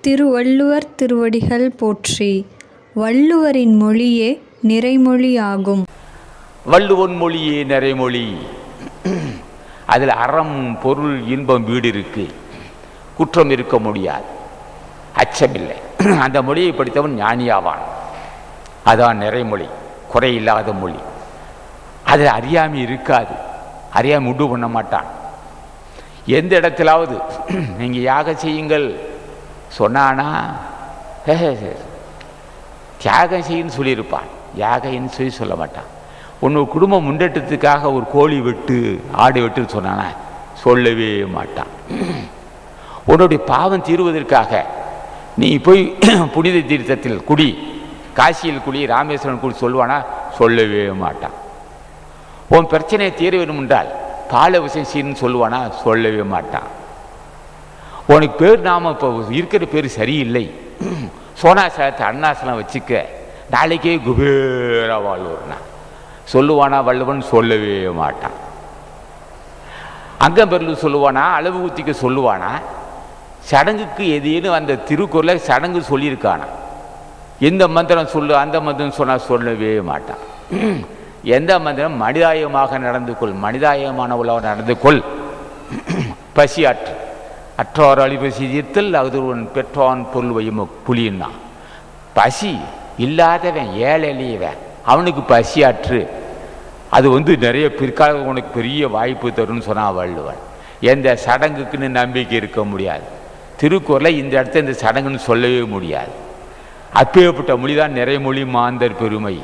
திருவள்ளுவர் திருவடிகள் போற்றி வள்ளுவரின் மொழியே நிறைமொழியாகும். வள்ளுவன் மொழியே நிறைமொழி. அதில் அறம் பொருள் இன்பம் வீடு இருக்கு. குற்றம் இருக்க முடியாது. அச்சமில்லை. அந்த மொழியை படித்தவன் ஞானியாவான். அதான் நிறைமொழி. குறையில்லாத மொழி. அதில் அறியாமை இருக்காது. அறியாமல் உண்டு பண்ண மாட்டான். எந்த இடத்திலாவது நீங்கள் யாக செய்யுங்கள். சொன்னானா "ஹே, ஹே, தியாகம் செய்யுன்னு சொல்லியிருப்பான். யாகைன்னு சொல்லி சொல்ல மாட்டான். உன்னோட குடும்ப முன்னேற்றத்துக்காக ஒரு கோழி வெட்டு ஆடு வெட்டுன்னு சொன்னானா சொல்லவே மாட்டான். உன்னுடைய பாவம் தீருவதற்காக நீ போய் புனித தீர்த்தத்தில் குடி காசியில் குடி ராமேஸ்வரன் குடி சொல்லுவானா சொல்லவே மாட்டான். உன் பிரச்சனையை தீர வேணும் என்றால் பால விஷயம் செய்யணும்னு சொல்லுவானா சொல்லவே மாட்டான். உனக்கு பேர் நாம இப்போ இருக்கிற பேர் சரியில்லை. சோனாசலத்தை அண்ணாசனம் வச்சுக்க. நாளைக்கே குபேரா வாழ்வர்னா. சொல்லுவானா வள்ளுவன் சொல்லவே மாட்டான். அங்கம்பெருள் சொல்லுவானா அளவு ஊத்திக்க சொல்லுவானா. சடங்குக்கு எதேனும் அந்த திருக்குறளை சடங்கு சொல்லியிருக்கானா. எந்த மந்திரம் சொல்லு அந்த மந்திரம் சொன்னால் சொல்லவே மாட்டான். எந்த மந்திரம் மனிதாயமாக நடந்து கொள் மனிதாயமானவளாக நடந்து கொள். பசியாற்று அற்றோர் அழிவு தீர்த்தல் அதுவன் பெற்றோன் பொருள் வையும் புலின்னா. பசி இல்லாதவன் ஏழை எளியவன் அவனுக்கு பசியாற்று. அது வந்து நிறைய பிற்கால உனக்கு பெரிய வாய்ப்பு தரும்னு சொன்னால் வள்ளுவன். எந்த சடங்குக்குன்னு நம்பிக்கை இருக்க முடியாது. திருக்குறளை இந்த இடத்துல இந்த சடங்குன்னு சொல்லவே முடியாது. அப்பேற்பட்ட மொழி தான் நிறைமொழி மாந்தர் பெருமை.